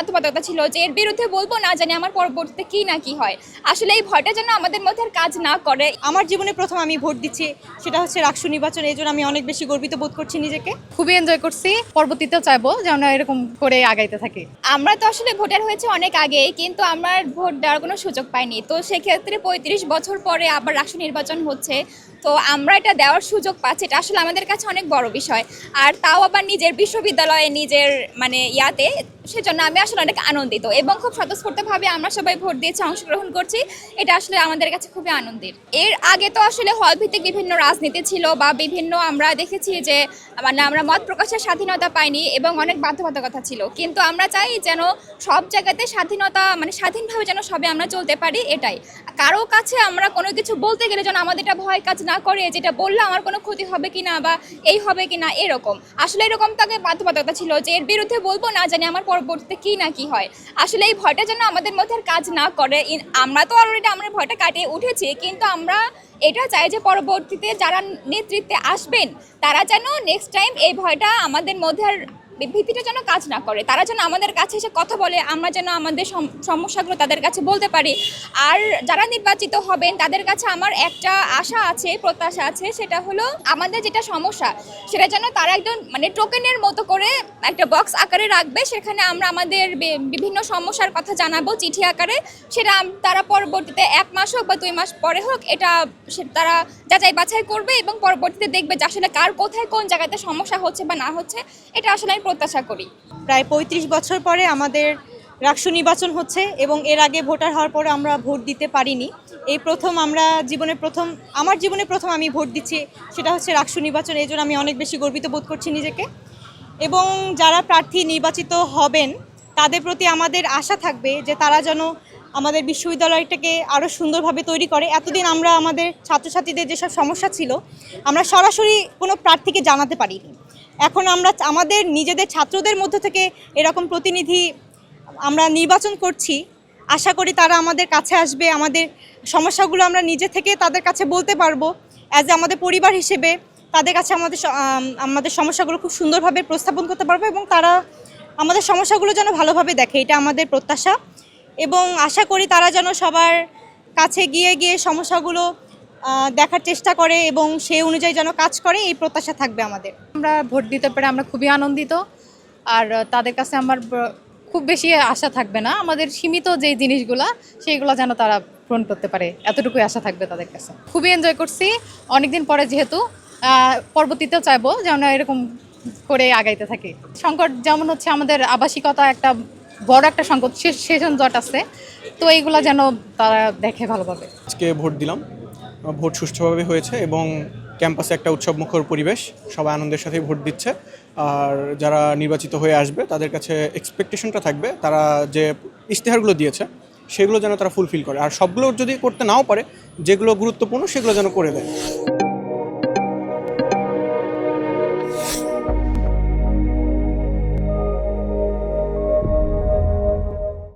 বাধ্যবাধকতা ছিল যে এর বিরুদ্ধে বলব না জানি আমার পরবর্তীতে কি না কি হয়। আসলে এই ভয়টা যেন আমাদের মধ্যে আর কাজ না করে। আমার জীবনে প্রথম আমি ভোট দিচ্ছি সেটা হচ্ছে রাষ্ট্র নির্বাচন এই জন্য আমি অনেক বেশি গর্বিত বোধ করছি নিজেকে। খুবই এনজয় করছি পরবর্তীতেও চাইব যেন এরকম করে আগাইতে থাকি। আমরা তো আসলে ভোটার হয়েছে অনেক আগে কিন্তু আমরা ভোট দেওয়ার কোনো সুযোগ পাইনি। তো সেক্ষেত্রে পঁয়ত্রিশ বছর পরে আবার রাষ্ট্র নির্বাচন হচ্ছে। তো আমরা এটা দেওয়ার সুযোগ পাচ্ছি, এটা আসলে আমাদের কাছে অনেক বড় বিষয়। আর তাও আবার নিজের বিশ্ববিদ্যালয়ে নিজের মানে ইয়াতে, সেজন্য আমি আসলে অনেক আনন্দিত এবং খুব স্বতঃস্ফূর্তভাবে আমরা সবাই ভোট দিয়েছি, অংশগ্রহণ করছি। এটা আসলে আমাদের কাছে খুবই আনন্দের। এর আগে তো আসলে হল ভিত্তিক বিভিন্ন রাজনীতি ছিল বা বিভিন্ন আমরা দেখেছি যে মানে আমরা মত প্রকাশের স্বাধীনতা পাইনি এবং অনেক বাধ্যবাধকতা ছিল। কিন্তু আমরা চাই যেন সব জায়গাতে স্বাধীনতা মানে স্বাধীনভাবে যেন সবে আমরা চলতে পারি, এটাই। কারও কাছে আমরা কোনো কিছু বলতে গেলে যেন আমাদের এটা ভয় কাজ না করে যেটা বললে আমার কোনো ক্ষতি হবে কি না বা এই হবে কি না এরকম। আসলে এরকম তাকে বাধ্যবাধকতা ছিল যে এর বিরুদ্ধে বলব না জানি আমার পরবর্তীতে কি না কি হয়। আসলে এই ভয়টা যেন আমাদের মধ্যে আর কাজ না করে। আমরা তো অলরেডি আমরা ভয়টা কাটিয়ে উঠেছি, কিন্তু আমরা এটা চাই যে পরবর্তীতে যারা নেতৃত্বে আসবেন, তারা যেন নেক্সট টাইম এই ভয়টা আমাদের মধ্যে আর ভীতিটা যেন কাজ না করে। তারা যেন আমাদের কাছে এসে কথা বলে, আমরা যেন আমাদের সম- সমস্যাগুলো তাদের কাছে বলতে পারি। আর যারা নির্বাচিত হবেন, তাদের কাছে আমার একটা আশা আছে, প্রত্যাশা আছে, সেটা হলো আমাদের যেটা সমস্যা, সেটা যেন তারা একজন মানে টোকেনের মতো করে একটা বক্স আকারে রাখবে, সেখানে আমরা আমাদের বিভিন্ন সমস্যার কথা জানাব চিঠি আকারে। সেটা তারা পরবর্তীতে এক মাস হোক বা দুই মাস পরে হোক, এটা তারা যাচাই বাছাই করবে এবং পরবর্তীতে দেখবে যে আসলে কার কোথায় কোন জায়গাতে সমস্যা হচ্ছে বা না হচ্ছে, এটা আসলে আমি প্রত্যাশা করি। প্রায় পঁয়ত্রিশ বছর পরে আমাদের রাষ্ট্র নির্বাচন হচ্ছে এবং এর আগে ভোটার হওয়ার পরে আমরা ভোট দিতে পারিনি। এই প্রথম আমরা জীবনে প্রথম, আমার জীবনে প্রথম আমি ভোট দিচ্ছি সেটা হচ্ছে রাষ্ট্র নির্বাচন। এই জন্য আমি অনেক বেশি গর্বিত বোধ করছি নিজেকে। এবং যারা প্রার্থী নির্বাচিত হবেন, তাদের প্রতি আমাদের আশা থাকবে যে তারা যেন আমাদের বিশ্ববিদ্যালয়টাকে আরও সুন্দরভাবে তৈরি করে। এতদিন আমরা আমাদের ছাত্রছাত্রীদের যেসব সমস্যা ছিল, আমরা সরাসরি কোনো প্রার্থীকে জানাতে পারিনি। এখন আমরা আমাদের নিজেদের ছাত্রদের মধ্য থেকে এরকম প্রতিনিধি আমরা নির্বাচন করছি। আশা করি তারা আমাদের কাছে আসবে, আমাদের সমস্যাগুলো আমরা নিজে থেকে তাদের কাছে বলতে পারব। অ্যাজ এ আমাদের পরিবার হিসেবে তাদের কাছে আমাদের আমাদের সমস্যাগুলো খুব সুন্দরভাবে প্রস্থাপন করতে পারব এবং তারা আমাদের সমস্যাগুলো যেন ভালোভাবে দেখে, এটা আমাদের প্রত্যাশা। এবং আশা করি তারা যেন সবার কাছে গিয়ে গিয়ে সমস্যাগুলো দেখার চেষ্টা করে এবং সেই অনুযায়ী যেন কাজ করে এই প্রত্যাশা থাকবে আমাদের। আমরা ভোট দিতে পেরে আমরা খুবই আনন্দিত আর তাদের কাছে আমার খুব বেশি আশা থাকবে না। আমাদের সীমিত যে জিনিসগুলা সেইগুলো যেন তারা পূরণ করতে পারে এতটুকুই আশা থাকবে তাদের কাছে। খুবই এনজয় করছি অনেকদিন পরে যেহেতু পরবর্তীতেও চাইব যেন এরকম করে আগাইতে থাকি। সংকট যেমন হচ্ছে আমাদের আবাসিকতা একটা বড় একটা সংকট সে- সেশন জট আছে তো এইগুলা যেন তারা দেখে ভালোভাবে। আজকে ভোট দিলাম। ভোট সুষ্ঠুভাবে হয়েছে এবং ক্যাম্পাসে একটা উৎসবমুখর পরিবেশ, সবাই আনন্দের সাথেই ভোট দিচ্ছে। আর যারা নির্বাচিত হয়ে আসবে, তাদের কাছে এক্সপেকটেশনটা থাকবে, তারা যে ইশতেহারগুলো দিয়েছে, সেগুলো যেন তারা ফুলফিল করে। আর সবগুলো যদি করতে নাও পারে, যেগুলো গুরুত্বপূর্ণ, সেগুলো যেন করে দেয়।